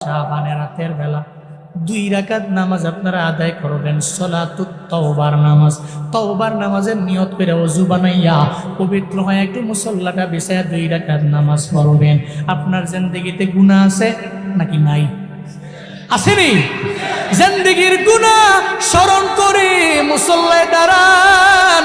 শাহবানের রাতের বেলা দুই রাকাত নামাজ আপনারা আদায় করবেন, সলাতু তওবার নামাজ। তওবার নামাজের নিয়ত করে অজু বানাইয়া পবিত্র হয়ে একটু মুসল্লাটা বিছায়া দুই রাকাত নামাজ পড়বেন। আপনার জিন্দগিতে গুনাহ আছে নাকি নাই? আসেনি? জিন্দগির গুনাহ স্মরণ করে মুসল্লায় দাঁড়ান।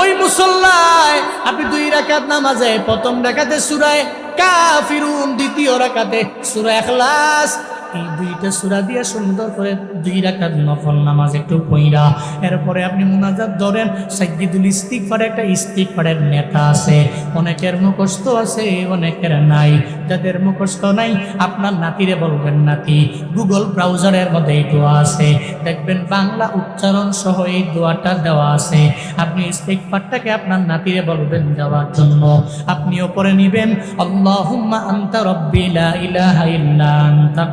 ওই মুসল্লায় আপনি দুই রাকাত নামাজে প্রথম রাকাতে সুরায় কাফিরুন দ্বিতীয় রাকাতে সূরা ইখলাস এই দুইটা সূরা দিয়ে সুন্দর করে দুই রাকাত নফল নামাজ একটু পইরা এরপরে আপনি মুনাজাত ধরেন, সাইয়্যিদুল ইস্তিগফার একটা ইস্তিগফারের নেতা আছে। অনেকের মুখস্থ আছে, অনেকের নাই। যাদের মুখস্থ নাই, আপনার নাতিরে বলবেন নাতি, গুগল ব্রাউজারের মধ্যে এই দোয়া আছে। দেখবেন বাংলা উচ্চারণ সহ এই দোয়াটা দেওয়া আছে। আপনি ইস্তিগফারটাকে আপনার নাতিরে বলবেন দেওয়ার জন্য। আপনিও পরে নিবেন, আল্লাহুম্মা আনতা রাব্বি লা ইলাহা ইল্লা আনতা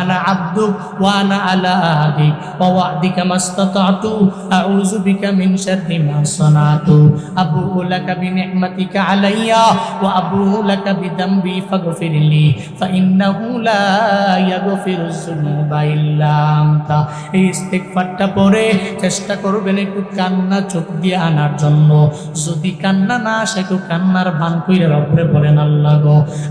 আনা আবদুক ওয়া আনা আলা আহদিক ওয়া ওয়া'দিকা মাস্তাতা'তু আউযু বিকা মিন শাররি মা সানাতু আবুউ লাকা বিনি'মাতিকা আলাইয়া ওয়া আবুউ লাকা বিদামবি ফাগফিরলি ফাইন্নাহু লা ইয়াগফিরুয যুনুবা ইল্লা আনতা এই ইস্তিগফারটা পড়ে চেষ্টা করবেন একটু কান্না চোখ দিয়ে আনার জন্য। যদি কান্না না আসে, একটু কান্নার ভান কইরে রব্রে বলেন, আল্লাহ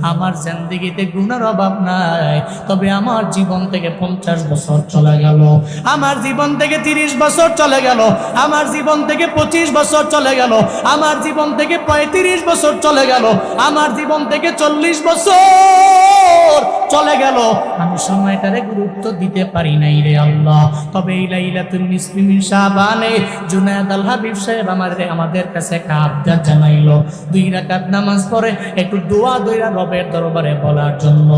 আমার জিন্দেগিতে গুনার অভাব নাই। তবে আমার জীবন থেকে পঞ্চাশ বছর চলে গেল। আমার জীবন থেকে তিরিশ বছর চলে গেল। আমার জীবন থেকে পঁচিশ বছর চলে গেল। আমার জীবন থেকে পঁয়ত্রিশ বছর চলে গেল। আমার জীবন থেকে চল্লিশ বছর চলে গেল। আমি সময়টারে গুরুত্ব দিতে পারি নাই রে আল্লাহ। তবে এই লাইলাতুল নিসফি মিন শাবানে জুনায়েদ আল হাবিব সাহেব আমাদের আমাদের কাছে একটা জানাইলো। দুই রাকাত নামাজ পড়ে, একটু দোয়া দইরা রবের দরবারে বলার জন্য,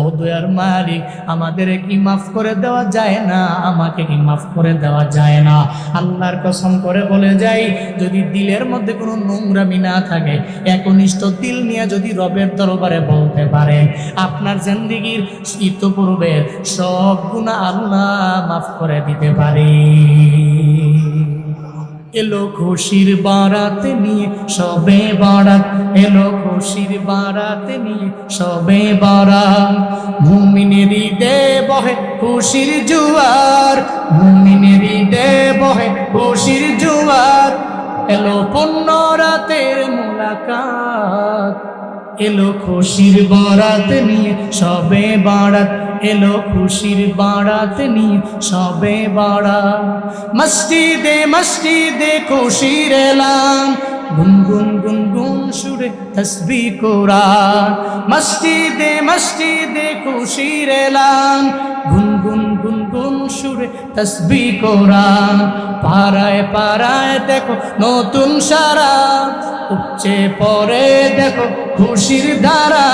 ও দয়ার মালিক আমাদের কি মাফ করে দেওয়া যায় না? আমাকে কি মাফ করে দেওয়া যায় না? আল্লাহর কসম করে বলে যাই, যদি দিলের মধ্যে কোনো নোংরামি না থাকে, একনিষ্ঠ দিল নিয়ে যদি রবের দরবারে বলতে পারেন আপনার জিন্দিগির ইতপূর্বের সব গুণা আল্লাহ মাফ করে দিতে পারে। এলো খুশির বারাত নিয়ে, সবে বারাত। এলো খুশির বারাত নিয়ে, সবে বারাত। ভূমিনের দে বহে খুশির জুয়ার। ভূমিনের দে বহে খুশির জুয়ার। এলো পূর্ণ রাতের মুলাকাত। এলো খুশির বরাত নিয়ে, সবে বারাত। এলো খুশির বারাত নিয়ে, সবে বারাত। মসজিদে মসজিদে খুশির এলাম। গুনগুন গুনগুন সুরে তসবি কোরআন। মসজিদে মসজিদে খুশির এলাম গুনগুন গুনগুন সুরে তসবি কোরআন। পাড়ায় পাড়ায় দেখো নতুন সারা। উপচে পরে দেখো খুশির ধারা।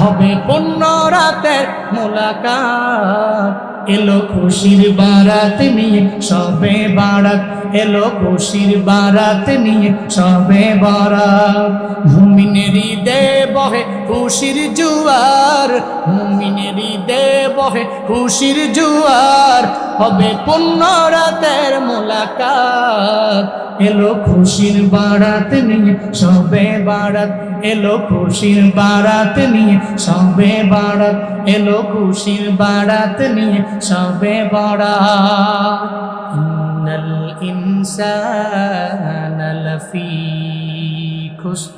হবে পূর্ণ রাতের মোলাকাত। এলো খুশির বারাত নিয়ে, সবে বারাত। এলো খুশির বারাত নিয়ে, সবে বারাত। মুমিনেরই দে বহে খুশির জুয়ার মুমিনেরই দে বহে খুশির জুয়ার। হবে পূর্ণ রাতের মোলাকাত। এলো খুশির বারাত নিয়ে, সবে বারাত। এলো খুশির বারাত নিয়ে, সবে বারাত। এলো খুশির বারাত নিয়ে সবে বারাত ইন্নাল ইনসানা লাফি খুশ।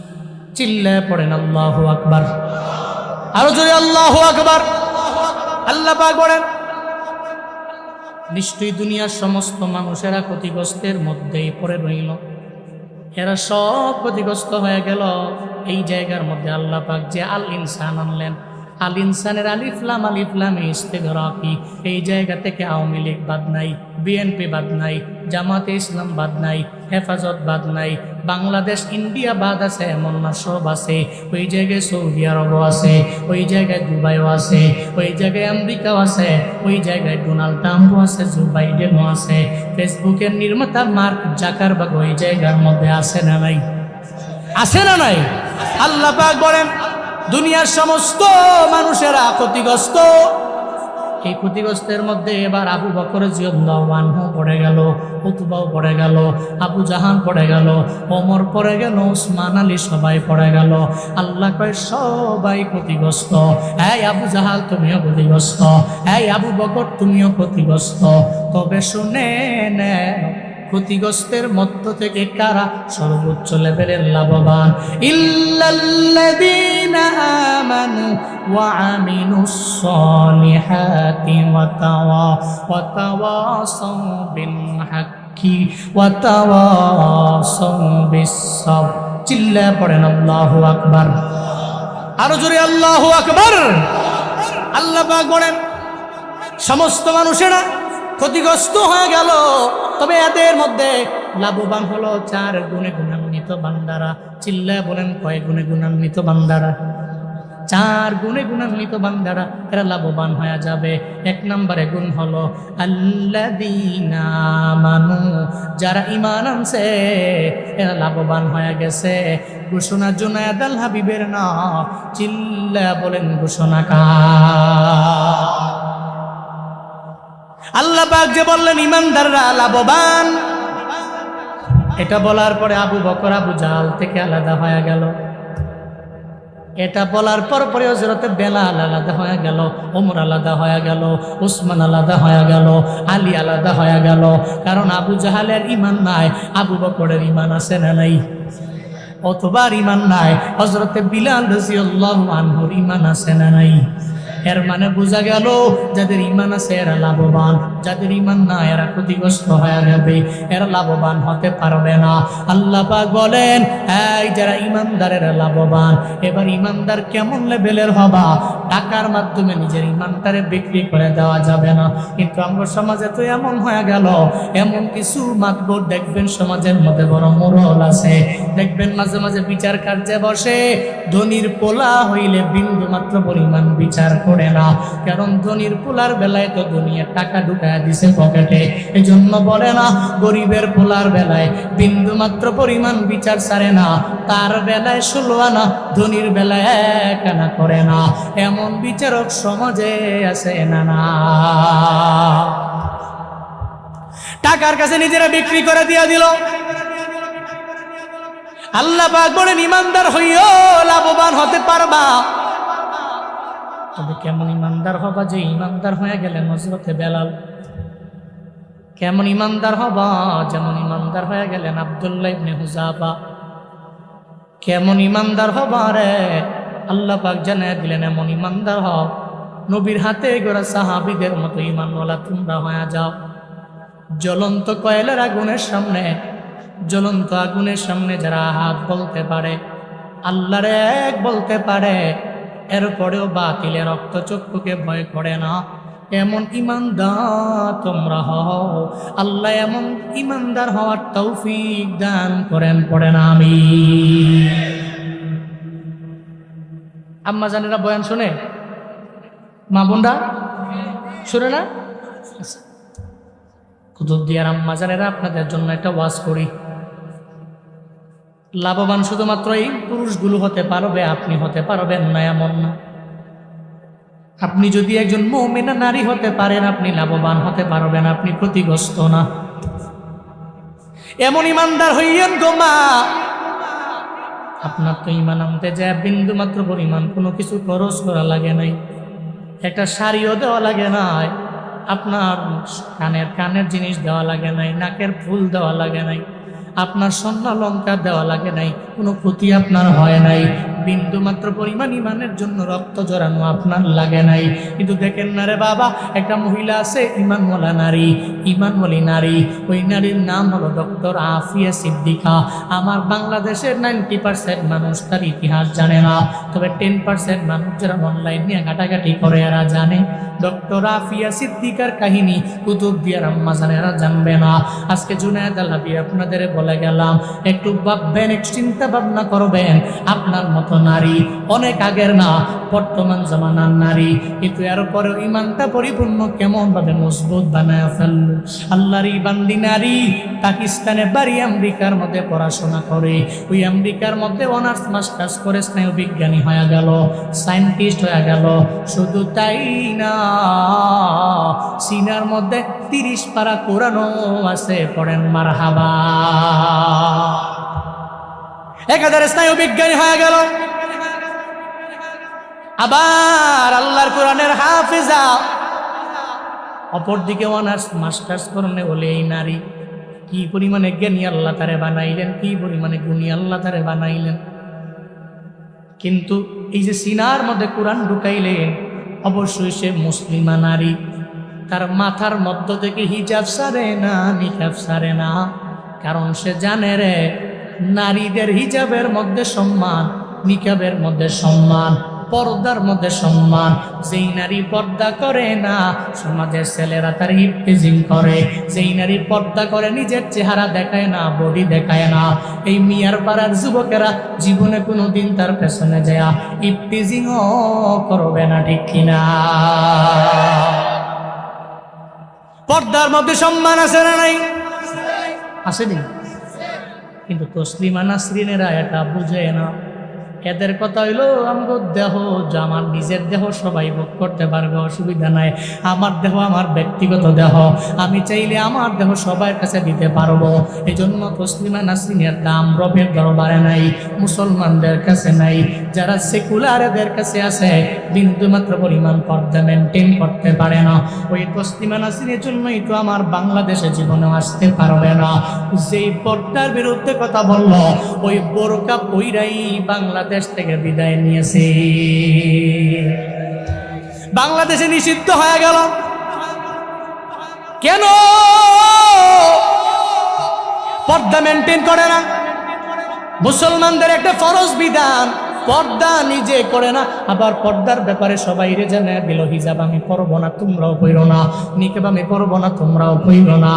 চিল্লায় পড়েন আল্লাহু আকবার। আরও জোরে আল্লাহু আকবার। আল্লাহ পাক বলেন, নিশ্চয়ই দুনিয়ার সমস্ত মানুষেরা ক্ষতিগ্রস্তের মধ্যেই পড়ে রইল। এরা সব ক্ষতিগ্রস্ত হয়ে গেল। এই জায়গার মধ্যে আল্লাহ পাক যে আল ইনসান আনলেন। আল ইনসানের আলিফলাম আলিফলাম ইস্তেগরাকি। এই জায়গা থেকে আওয়ামী লীগ বাদ নাই, বিএনপি বাদ নাই, জামাতে ইসলাম বাদ নাই, হেফাজত বাদ নাই, বাংলাদেশ, ইন্ডিয়া বাদ আছে, এমন না, সব আছে। ওই জায়গায় সৌদি আরবও আছে, ওই জায়গায় দুবাইও আছে, ওই জায়গায় আমেরিকাও আছে, ওই জায়গায় ডোনাল্ড ট্রাম্পও আছে, জো বাইডেনও আছে। ফেসবুকের নির্মাতা মার্ক জাকারবাগ ওই জায়গার মধ্যে আছে না নাই? আছে না নাই? আল্লাহ পাক বলেন দুনিয়ার সমস্ত মানুষেরা ক্ষতিগ্রস্ত। এই ক্ষতিগ্রস্তের মধ্যে এবার আবু বকর জিয়ন্দাওয়ানহু পড়ে গেল, উতবাও পড়ে গেল, আবু জাহান পড়ে গেল, ওমর পড়ে গেল উসমান আলী সবাই পড়ে গেল। আল্লাহ কয়, সবাই ক্ষতিগ্রস্ত। এই আবু জাহাল তুমিও ক্ষতিগ্রস্ত। এই আবু বকর তুমিও ক্ষতিগ্রস্ত। তবে শুনে নেন ক্ষতিগ্রস্তের মধ্য থেকে কারা সর্বোচ্চ লেভেলের লাভবান? ওয়া ওয়া ওয়া ওয়া চিল্লা পড়েন আল্লাহু আকবার। আরও জোরে আল্লাহু আকবার। আল্লাহ বলেন, সমস্ত মানুষেরা ক্ষতিগ্রস্ত হয়ে গেল। তবে এদের মধ্যে লাভবান হলো চার গুণে গুণান্বিত বান্দারা। চিল্লা বলেন কয় গুণে গুণান্বিত বান্দারা? চার গুণে গুণান্বিত বান্দারা, এরা লাভবান হয়ে যাবে। এক নম্বরে গুণ হলো আল্লাদিনা মানু যারা ইমান আনছে, এরা লাভবান হয়ে গেছে। ঘোষণা জুনায়দ আল হাবিবের না, চিল্লা বলেন ঘোষণা কা আল্লাহ পাক যে বললেন, ইমানদাররা লাভবান। এটা বলার পরে আবু বকর, আবু জাল থেকে আলাদা হয়ে গেল। এটা বলার পর পরে হজরতে বেলাল আলাদা হয়ে গেল, ওমর আলাদা হয়ে গেল উসমান আলাদা হয়ে গেল, আলী আলাদা হয়ে গেল। কারণ আবু জাহালের ইমান নাই, আবু বকরের ইমান আছে না নাই? অতবার ইমান নাই? হজরতে বিলাল রাজিয়াল্লাহু আনহুর ইমান আছে না নাই? এর মানে বোঝা গেল, যাদের ইমান আছে এরা লাভবান, যাদের ইমান না এরা ক্ষতিগ্রস্ত হয়ে যাবে, এরা লাভবান হতে পারবে না। আল্লাহ পাক বলেন, এই যারা ইমানদারেরা লাভবান। এবার ইমানদার কেমন লেভেলের হবা? টাকার মাধ্যমে নিজের ইমানটারে বিক্রি করে দেওয়া যাবে না। কিন্তু আমার সমাজে তো এমন হয়ে গেল, এমন কিছু মাতবর দেখবেন সমাজের মধ্যে বড় মোরল আছে। দেখবেন মাঝে মাঝে বিচার কার্যে বসে, ধনির পোলা হইলে বিন্দু মাত্র পরিমাণ বিচার করে না। কারণ ধনির পোলার বেলায় তো দুনিয়ার টাকা ঢুকায় দিছে পকেটে। এই জন্য বলে না, গরিবের পোলার বেলায় বিন্দু মাত্র পরিমাণ বিচার সারে না। তার বেলায় ষোলো আনা, ধনির বেলায় এক আনা করে না। এমন বিচারক সমাজে আছে না না। টাকার কাছে নিজেরা বিক্রি করে দিয়া দিল। আল্লাহ পাক বলেন, ইমানদার হইও লাভবান হতে পারবা। তবে কেমন ইমানদার হবা যে ইমানদার হয়ে গেলে নজরতে বেলাল? কেমন ইমানদার হবা, যেমন ইমানদার হয়ে গেলেন আবদুল্লাহ ইবনে হুজাবা কেমন ইমানদার হবা রে? আল্লাহ পাক জানায় দিলেন, এমন ইমানদার হও। নবীর হাতে গোড়া সাহাবিদের মতো ইমানওয়ালা তোমরা হয়ে যাও। জ্বলন্ত কয়লার আগুনের সামনে, জ্বলন্ত আগুনের সামনে যারা হাত বলতে পারে, আল্লাহর এক বলতে পারে এরপরেও বাতিলে রক্তচক্ষুকে ভয় করে না। এমন ইমানদার তোমরা হও। আল্লাহ এমন ইমানদার হওয়ার তৌফিক দান করেন, পড়েন আমি আম্মা জানেরা বয়ান শুনে? মা বোনরা? শুনে না? আচ্ছা। কুতুবদিয়ার আম্মা জানেরা, আপনাদের জন্য একটা ওয়াজ করি। লাভবান শুধুমাত্র এই পুরুষগুলো হতে পারবে, আপনি হতে পারবেন না, এমন না। আপনি যদি একজন মৌমিনা নারী হতে পারেন, আপনি লাভবান হতে পারবেন, আপনি ক্ষতিগ্রস্ত না। এমন ইমানদার হইয়েন গো মা। আপনার তো ইমান আনতে যায় বিন্দু মাত্র পরিমাণ কোনো কিছু খরচ করা লাগে নাই। একটা শাড়িও দেওয়া লাগে নাই। আপনার কানের কানের জিনিস দেওয়া লাগে নাই, নাকের ফুল দেওয়া লাগে নাই। আপনার স্বর্ণ লঙ্কা দেওয়া লাগে নাই কোনো ক্ষতি আপনার হয় নাই। বিন্দু মাত্র পরিমাণ ইমানের জন্য রক্ত জড়ানো আপনার লাগে নাই। কিন্তু দেখেন না রে বাবা, একটা মহিলা আছে ইমানওয়ালা নারী। ইমানওয়ালি নারী। ওই নারীর নাম হলো ডক্টর আফিয়া সিদ্দিকা। আমার বাংলাদেশের নাইনটি পার্সেন্ট মানুষ তার ইতিহাস জানে না। তবে টেন পার্সেন্ট মানুষ যারা অনলাইন নিয়ে ঘাটাঘাটি করে, এরা জানে। ডক্টর আফিয়া সিদ্দিকার কাহিনী কুতুব দিয়ার আম্মা জানে, এরা জানবে না। আজকে জুনায়দ আল্লাবি আপনাদের বলে গেলাম, একটু ভাববেন, একটু চিন্তা ভাবনা করবেন। আপনার মতো নারী, অনেক আগের না, বর্তমান জামানার নারী। কিন্তু এরপরে ইমানটা পরিপূর্ণ কেমন ভাবে মজবুত বানায় ফেলল। আল্লাহর এই বান্দি নারী পাকিস্তানে বাড়ি আমেরিকার মধ্যে পড়াশোনা করে। ওই আমেরিকার মধ্যে অনার্স, মাস্টার্স করে স্নায়ু বিজ্ঞানী হয়ে গেল, সায়েন্টিস্ট হয়ে গেল। শুধু তাই না সিনার মধ্যে তিরিশ পারা কোরআনও আছে, পড়েন মার হাবা এক হাজার স্নায়ু বিজ্ঞানী হয়ে গেল। আবার আল্লাহর কোরআনের হাফেজা। অপরদিকে অনার্স মাস্টার্স করনে বলে এই নারী কি পরিমাণে জ্ঞানী আল্লাহ তারে বানাইলেন, কি পরিমাণে গুণী আল্লাহ তারে বানাইলেন? কিন্তু এই যে সিনার মধ্যে কোরআন ঢুকাইলেন অবশ্যই সে মুসলিমা নারী। তার মাথার মধ্য থেকে হিজাব সারে না, নিকাব সারে না। কারণ সে জানে রে নারীদের হিজাবের মধ্যে সম্মান, নিকাবের মধ্যে সম্মান, পর্দার মধ্যে সম্মান। যেই নারী পর্দা করে না, সমাজের ছেলেরা তার ইপটিজিং করে। যেই নারী পর্দা করে, নিজের চেহারা দেখায় না, বডি দেখায় না। এই মিয়ার পাড়ার যুবকেরা জীবনে কোনো দিন তার পেছনে যায় ইপটিজিংও করবে না, ঠিক কিনা? পর্দার মধ্যে সম্মান আছে না নাই? আসেনি কিন্তু তসলিমা নাসরিনেরা এটা বুঝে না। এদের কথা হইল, আমগো দেহ যে, আমার নিজের দেহ সবাই ভোগ করতে পারবে, অসুবিধা নাই। আমার দেহ আমার ব্যক্তিগত দেহ। আমি চাইলে আমার দেহ সবার কাছে দিতে পারব। এই জন্য তসলিমা নাসরিনের দাম রবের দরবারে নাই, মুসলমানদের কাছে নাই। যারা সেকুলার এদের কাছে আছে, বিন্দুমাত্র পরিমাণ পর্দা মেনটেন করতে পারে না। ওই তসলিমা নাসরিনের জন্যই তো আমার বাংলাদেশে জীবনে আসতে পারবে না। যেই পর্দার বিরুদ্ধে কথা বলল, ওই বোরকা পইরাই বাংলাদেশ থেকে বিদায় নিয়েছে। বাংলাদেশে নিষিদ্ধ হয়ে গেল। কেন? পর্দা মেনটেন করে না। মুসলমানদের একটা ফরজ বিধান। পর্দা নিজে করে না। আবার পর্দার ব্যাপারে সবাই রে জানে দিল হিজাব আমি পরবো না, তোমরাও পইরো না। নিকেব আমি পরবো না, তোমরাও পইরো না।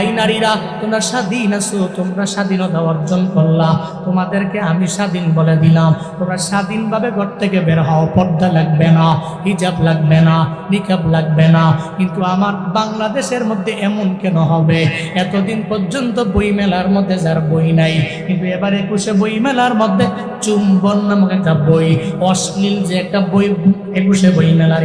এই নারীরা, তোমরা স্বাধীন আছো, তোমরা স্বাধীনতা অর্জন করলা। তোমাদেরকে আমি স্বাধীন বলে দিলাম। তোমরা স্বাধীনভাবে ঘর থেকে বের হও। পর্দা লাগবে না, হিজাব লাগবে না, নিকাব লাগবে না। কিন্তু আমার বাংলাদেশের মধ্যে এমন কেন হবে? এতদিন পর্যন্ত বই মেলার মধ্যে যার বই নাই। কিন্তু এবার একুশে বই মেলার মধ্যে চুম্বন নামক একটা বই, অশ্লীল যে একটা বই, একুশে বই মেলার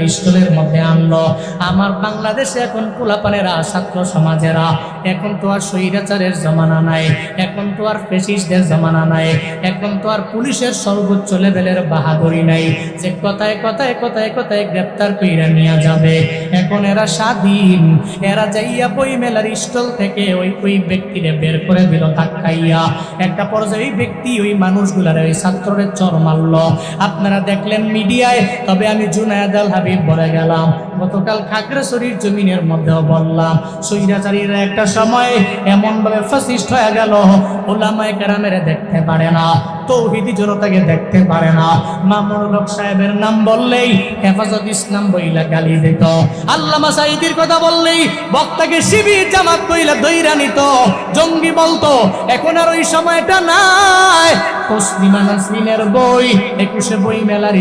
মধ্যে আনলো। আমার বাংলাদেশে এখন পোলাপানেরা, ছাত্র সমাজেরা, এখন তো আর স্বৈরাচারের জমানা নাই, এখন তো আর ফেসিসদের জমানা নাই, এখন তো আর পুলিশের সর্বোচ্চ লেভেলের বাহাদুরি নাই, যে কথায় কথায় কথায় কথায় গ্রেপ্তার কইরা নিয়ে যাবে। এখন এরা স্বাধীন, এরা যাইয়া বই মেলার স্টল থেকে ওই ওই ব্যক্তিরে বের করে দিল ধাক্কাইয়া। একটা পর্যায়ে ওই ব্যক্তি, ওই মানুষগুলার, ওই ছাত্রদের চর মারল আপনারা দেখলেন মিডিয়ায়, তবে আমি জুনায়দ আল হাবিব বলে গেলাম। গতকাল খাগড়াছড়ির জমিনের মধ্যেও বললাম সৈরাচারীরা একটা সময় এমনভাবে ফাসিস্ট হয়ে গেল, ওলামায় কেরামের দেখতে পারে না। তৌহিদি জনতাকে দেখতে পারে না। মামুনুল হক সাহেবের নাম বললেই হেফাজত ইসলাম বইলা গালি দিত। আল্লামা সাইদির কথা বললেই বক্তাকে শিবির জামাত কইলা দইরা নিত। জঙ্গি বলতো, এখন আর ওই সময়টা নাই। বই, একুশে বই মেলার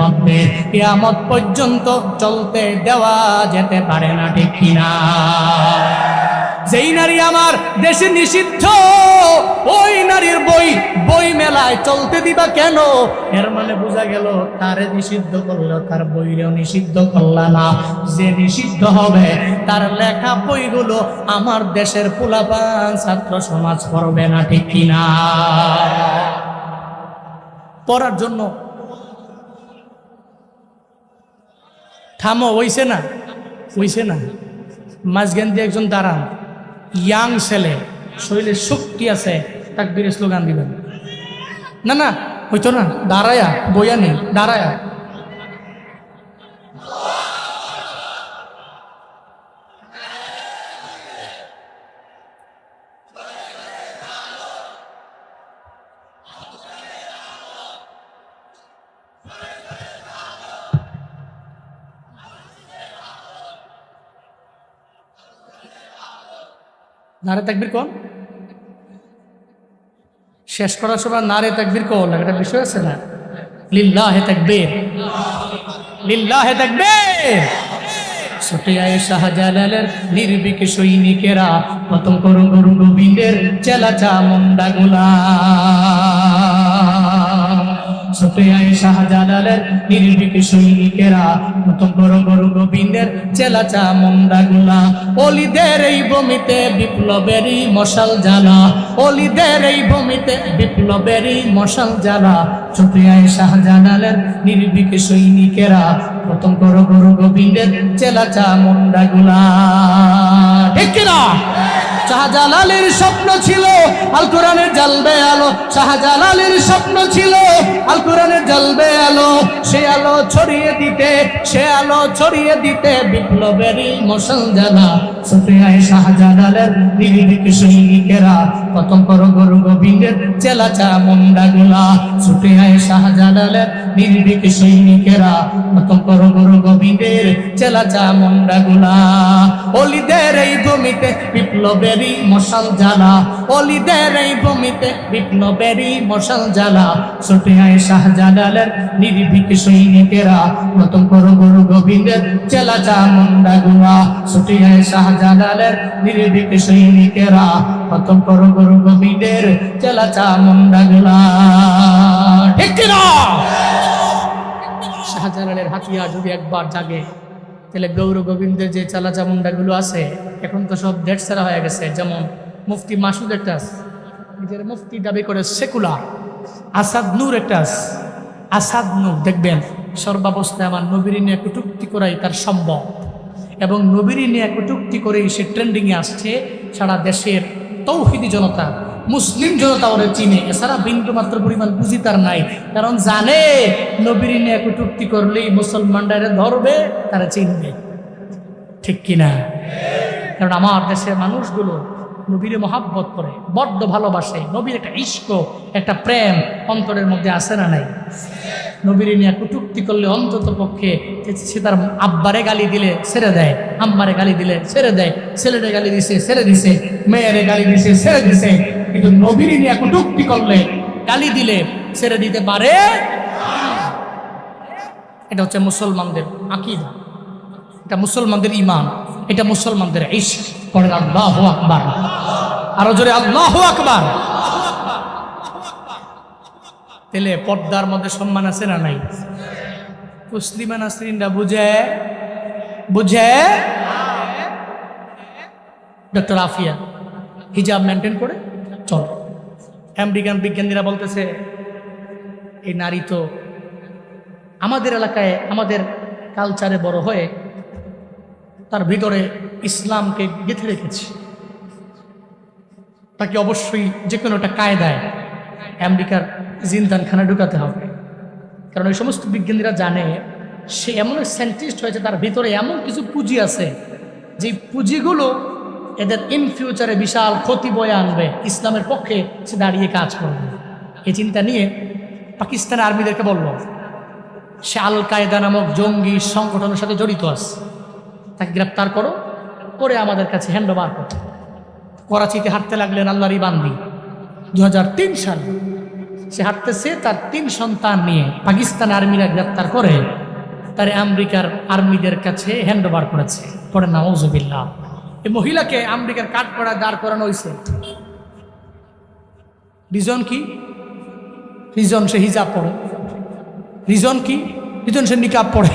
মধ্যে। পর্যন্ত চলতে দেওয়া যেতে পারে না, ঠিক কিনা? যেই নারী আমার দেশে নিষিদ্ধ, ওই নারীর বই বই মেলায় চলতে দিবা কেন? এর মানে বোঝা গেল, তারে নিষিদ্ধ করল, তার বইরেও নিষিদ্ধ করলা না। যে নিষিদ্ধ হবে, তার লেখা বইগুলো আমার দেশের পোলাপান ছাত্র সমাজ পড়বে না, ঠিক কিনা? পড়ার জন্য। থামো, হইছে না? হইছে না? মাঝখান দিয়ে একজন দাঁড়ান। ইয়াং ছেলে, শরীরে শক্তি আছে তাকবীর স্লোগান দিবেন। না না হইতো না। দাঁড়ায়া বইয়া নেই দাঁড়ায়া। নারে তাকবির কোন শেষ করার সময় নারে তাকবির কল একটা বিষয় আছে না? লিল্লাহে তাকবীর। লিল্লাহে তাকবীর। ছুটে আয় শাহজালালের নির্বিক সৈনিকেরা, প্রথম গুরু গোবিন্দের চেলাচা মুন্ডা গুলা নির্বিক সৈনিকেরা করু গুরু গোবিন্দের চেলাচা মশাল জ্বালা। অলিদের এই ভূমিতে বিপ্লবেরই মশাল জ্বালা। আয় শাহজালালের নির্বিক সৈনিকেরা প্রথম করো গুরু গোবিন্দের চেলাচা মুন্ডা গুলা। ঠিক শাহজালালের স্বপ্ন ছিল, আল কোরআনের জ্বলবে আলো। শাহজালালের স্বপ্ন ছিল, আল কোরআনের জ্বলবে আলো। সে আলো ছড়িয়ে দিতে, সে আলো ছড়িয়ে দিতে বিপ্লবেরই মশাল জ্বালা সুফিয়ায় শাহজালালের নির্ভীক সৈনিকেরা প্রথম করো গুরু গোবিন্দের চেলাচা মুন্ডা গুলা। সুফিয়ায় শাহজালালের নির্ভীক সৈনিকেরা প্রথম করো গুরু গোবিন্দের চেলাচা মুন্ডা গুলা। অলিদের এই ভূমিতে বিপ্লবেরই মশাল জ্বালা। অলিদের এই ভূমিতে বিপ্লবেরই মশাল জ্বালা। সুফিয়ায় শাহজালালের নির্ভীক সৈনিকেরা প্রথম করো গুরু গোবিন্দের চেলাচা মুন্ডা গুলা সুফিয়ায় শাহজালালের নির্ভীক সৈনিকেরা প্রথম করো গুরু গোবিন্দের চেলাচা মুন্ডা গুলা। ঠিক শাহজালালের হাতিয়ার যদি একবার জাগে, তাহলে গৌর গোবিন্দের যে চালা চামুন্ডাগুলো আছে, এখন তো সব দেড় সেরা হয়ে গেছে। যেমন মুফতি মাসুদ একটা নিজের মুফতি দাবি করে সেকুলার। আসাদ নূর একটা। আসাদ নূর, দেখবেন, সর্বাবস্থায় আমার নবীর নিয়ে কটুক্তি করাই তার সম্ভব। এবং নবীর নিয়ে কটুক্তি করেই সে ট্রেন্ডিংয়ে আসছে সারা দেশের তৌহিদি জনতা। মুসলিম জনতা ওরে চিনে। এছাড়া বিন্দু মাত্র পরিমাণ বুঝি তার নাই। কারণ জানে, নবীর নিয়ে কটুক্তি করলেই মুসলমানরা ধরবে, তারা চিনবে। ঠিক কিনা? কারণ আমার দেশের মানুষগুলো নবীরে মহাব্বত করে, বড্ড ভালোবাসে। নবীর একটা ইস্ক একটা প্রেম অন্তরের মধ্যে আসে না নাই? নবীর নিয়ে কটুক্তি করলে অন্তত পক্ষে সে তার আব্বারে গালি দিলে ছেড়ে দেয়, আম্মারে গালি দিলে ছেড়ে দেয়, ছেলেরে গালি দিছে, ছেড়ে দিছে, মেয়েরে গালি দিছে, ছেড়ে দিছে। কিন্তু নবীর নিয়ে কটুক্তি করলে, গালি দিলে ছেড়ে দিতে পারে এটা হচ্ছে মুসলমানদের আকিদা। এটা মুসলমানদের ইমান এটা মুসলমানদের ইশক। করেন আল্লাহ আকবার। আরও জোরে আল্লাহ আকবার। তেলে পর্দার মধ্যে সম্মান আছে না নাই? মুসলিমা নাসরিনরা বুঝে? বুঝে? ডক্টর আফিয়া, হিজাব মেনটেন করে? চল। আমেরিকান বিজ্ঞানীরা বলতেছে, এই নারী তো আমাদের এলাকায়, আমাদের কালচারে বড় হয়ে তার ভিতরে ইসলামকে গেঁথে রেখেছে। তাকে অবশ্যই যে কোনো একটা কায়দায় আমেরিকার জিন্দানখানা ঢুকাতে হবে। কারণ ওই সমস্ত বিজ্ঞানীরা জানে, সে এমন সায়েন্টিস্ট হয়েছে, তার ভিতরে এমন কিছু পুঁজি আছে যে পুঁজিগুলো এদের ইন ফিউচারে বিশাল ক্ষতি বয়ে আনবে। ইসলামের পক্ষে সে দাঁড়িয়ে কাজ করবে। এই চিন্তা নিয়ে পাকিস্তান আর্মিদেরকে বলল, সে আল কায়দা নামক জঙ্গি সংগঠনের সাথে জড়িত আছে। তাকে গ্রেপ্তার করো করে আমাদের কাছে হ্যান্ড ওভার করো। করাচিতে হাঁটতে লাগলেন আল্লাহরই বান্দি দু সালে সে হাঁটতেছে, তার তিন সন্তান নিয়ে পাকিস্তান আর্মিরা গ্রেপ্তার করে তার আমেরিকার আর্মিদের কাছে হ্যান্ড ওভার করেছে। পরে নাউজবিল্লা এই মহিলাকে আমেরিকার কাঠ করা দাঁড় করানো হয়েছে রিজন কি? রিজন সে হিজাব পড়ে রিজন কি? রিজন সে নিকাব পড়ে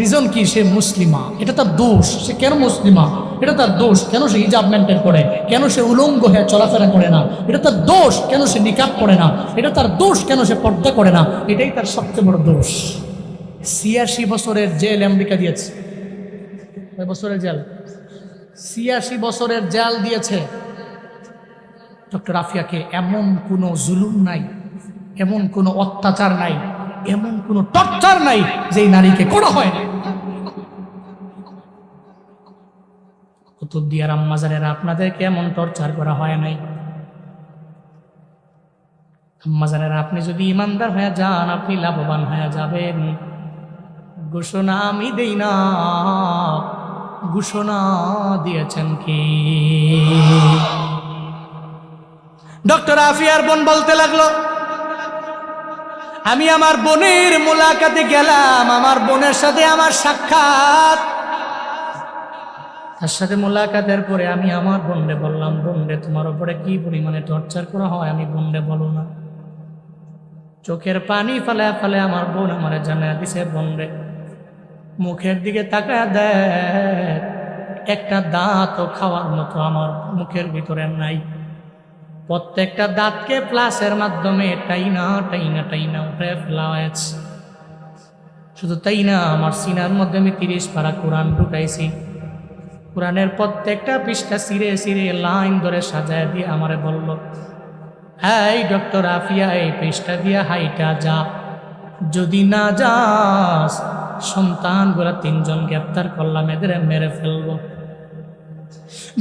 রিজন কি? সে মুসলিমা। এটা তার দোষ। সে কেন মুসলিমা? এটা তার দোষ। কেন সে হিজাব মেনটেন করে? কেন সে উলঙ্গ হয়ে চলাফেরা করে না? এটা তার দোষ। কেন সে নিকাব করে না? এটা তার দোষ। কেন সে পর্দা করে না? এটাই তার সবচেয়ে বড় দোষ। ছিয়াশি বছরের জেল আমেরিকা দিয়েছে। বছরের জেল? ছিয়াশি বছরের জেল দিয়েছে। ডক্টর আফিয়াকে এমন কোনো জুলুম নাই, এমন কোনো অত্যাচার নাই, এমন কোনো টর্চার নাই যে নারীকে করা হয় না কুতুবদিয়ার আম্মাজানেরা, আপনাদেরকে এমন টর্চার করা হয় নাই। আম্মাজানেরা, আপনি যদি ইমানদার হয়ে যান, আপনি লাভবান হয়ে যাবেন। ঘোষণা আমি দেই না। ঘোষণা দিয়েছেন কি? ডক্টর আফিয়ার বোন বলতে লাগল, আমি আমার বোনের মোলাকাতে গেলাম, আমার বোনের সাথে আমার সাক্ষাৎ। তার সাথে মোলাকাতের পরে আমি আমার বোনরে বললাম, বোনরে, তোমার উপরে কি পরিমাণে টর্চার করা হয় আমি বোনরে বলো না। চোখের পানি ফেলে ফেলে আমার বোন আমার জানা দিছে, বোনরে। মুখের দিকে তাকায় দেখ, একটা দাঁতও খাওয়ার মতো আমার মুখের ভিতরে নাই। প্রত্যেকটা দাঁতকে প্লাসের মাধ্যমে টাইনা টাইনা টাইনা উঠে ফেলা হয়েছে শুধু তাই না, আমার সিনার মধ্যে আমি তিরিশ পারা কোরআন ঢুকাইছি। কোরআনের প্রত্যেকটা পৃষ্ঠা সিরে সিরে লাইন ধরে সাজায় দিয়ে আমারে বলল, এই ডক্টর আফিয়া, এই পৃষ্ঠা দিয়া হাইটা যা। যদি না যাস সন্তানগুলা তিনজন গ্রেপ্তার করলাম এদের মেরে ফেলব।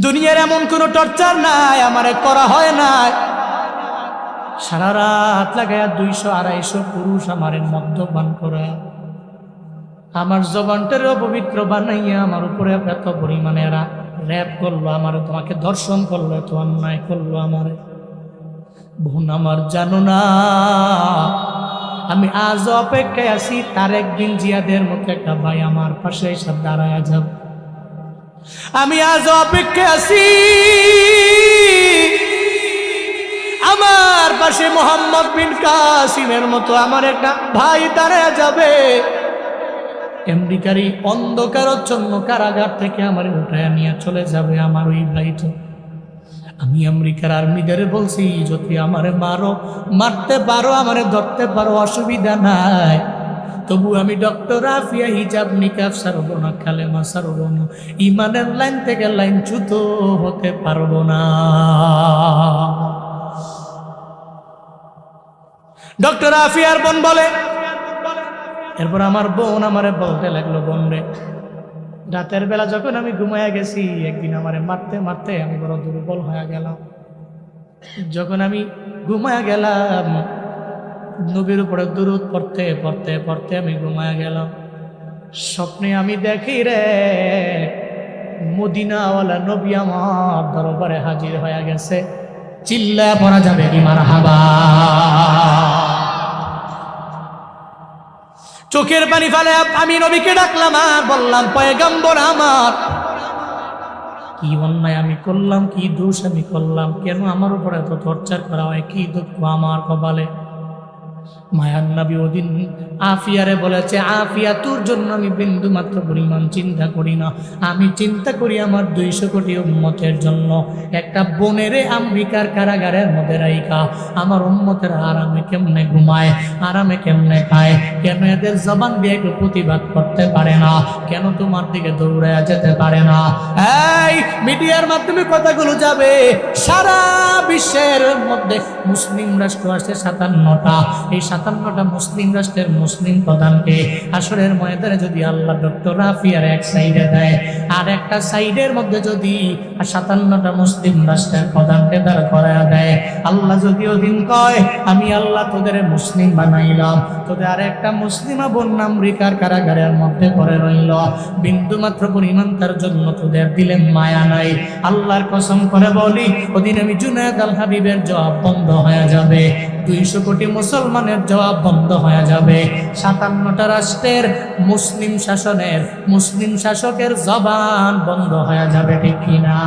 দুনিয়ার এমন কোনো টর্চার নাই আমারে করা হয় নাই। সারা রাত লাগায় দুইশো আড়াইশো পুরুষ আমারে মদ্যপান করে। আমার জবানটারও পবিত্র বানাইয়া আমার উপরে এত পরিমাণে এরা র্যাপ করল আমার তোমাকে দর্শন করল এত অন্যায় করল আমার। বোন আমার জানো না আমি আজ অপেক্ষায় আছি তার একদিন জিয়াদের মতো একটা ভাই আমার পাশে এসে দাঁড়ায় যাব আমি আজ অপেক্ষায় আছি, আমার পাশে মোহাম্মদ বিন কাসিমের মতো আমার একটা ভাই দাঁড়ায় যাবে। আমেরিকার এই অন্ধকারচ্ছন্ন কারাগার থেকে আমার উঠায় নিয়ে চলে যাবে আমার ওই ভাইটা। আমি আমেরিকার আর্মিদের বলছি, যদি আমারে মারো, মারতে পারো, আমারে ধরতে পারো, অসুবিধা নাই। তবু আমি ডক্টর আফিয়া হিজাব নিকাব সারব না, কালেমা সারব না, ইমানের লাইন থেকে লাইন চ্যুত হতে পারব না। ডক্টর আফিয়ার বোন বলে, এরপর আমার বোন আমারে বলতে লাগল, বোন রে রাতের বেলা যখন আমি ঘুমায়া গেছি, একদিন আমারে মারতে মারতে আমি বড় দুর্বল হয়ে গেলাম। যখন আমি ঘুমায়া গেলাম, নবীর উপরে দূরত পড়তে পড়তে পড়তে আমি ঘুমায়া গেলাম। স্বপ্নে আমি দেখি রে, মদিনাওয়ালা নবী আমার দরবারে হাজির হয়ে গেছে। চিল্লা পড়া যাবে কি মার হাবা। চোখের পানি ফেলে আমি নবীকে ডাকলাম আর বললাম, পয়গম্বর আমার। কি অন্যায় আমি করলাম, কি দোষ আমি করলাম, কেন আমার উপর এত টর্চার করা হয়, কি দুঃখ আমার কপালে? মায়ার নবী ওদিন আফিয়ারে বলেছে, আফিয়া, তোর জন্য আমি বিন্দু মাত্র পরিমাণ চিন্তা করি না। আমি চিন্তা করি আমার দুইশো কোটি জন্য। একটা বনেরে কারাগারের মধ্যে আমার আরামে কেমনে ঘুমায়, আরামে কেমনে খায়? কেন এদের জবান দিয়ে একটু প্রতিবাদ করতে পারে না? কেন তোমার দিকে দৌড়ে যেতে পারে না? এই, মিডিয়ার মাধ্যমে কথাগুলো যাবে। সারা বিশ্বের মধ্যে মুসলিম রাষ্ট্র আছে সাতান্নটা। এই সাতান্নটা মুসলিম রাষ্ট্রের মুসলিম প্রধানকে আসরের ময়দানে যদি আল্লাহ ডক্টর রাফিয়ার এক সাইডে দেয়, আর একটা সাইডের মধ্যে যদি সাতান্নটা মুসলিম রাষ্ট্রের প্রধানকে দাঁড় করায় দেয়, আল্লাহ যদি ওদিন কয়, আমি আল্লাহ তোদের মুসলিম বানাইলাম, তোদের আর একটা মুসলিমা বোন আমেরিকার কারাগারের মধ্যে পড়ে রইল। বিন্দু মাত্র পরিমাণ তার জন্য তোদের দিলে মায়া নাই। আল্লাহর কসম করে বলি, ওদিন আমি জুনায়দ আল হাবিবের জবাব বন্ধ হয়ে যাবে। দুইশো কোটি মুসলমানের জবাব বন্ধ হয়ে যাবে। সাতান্নটা রাষ্ট্রের মুসলিম শাসনের, মুসলিম শাসকের জবান বন্ধ হয়ে যাবে ঠিক কিনা?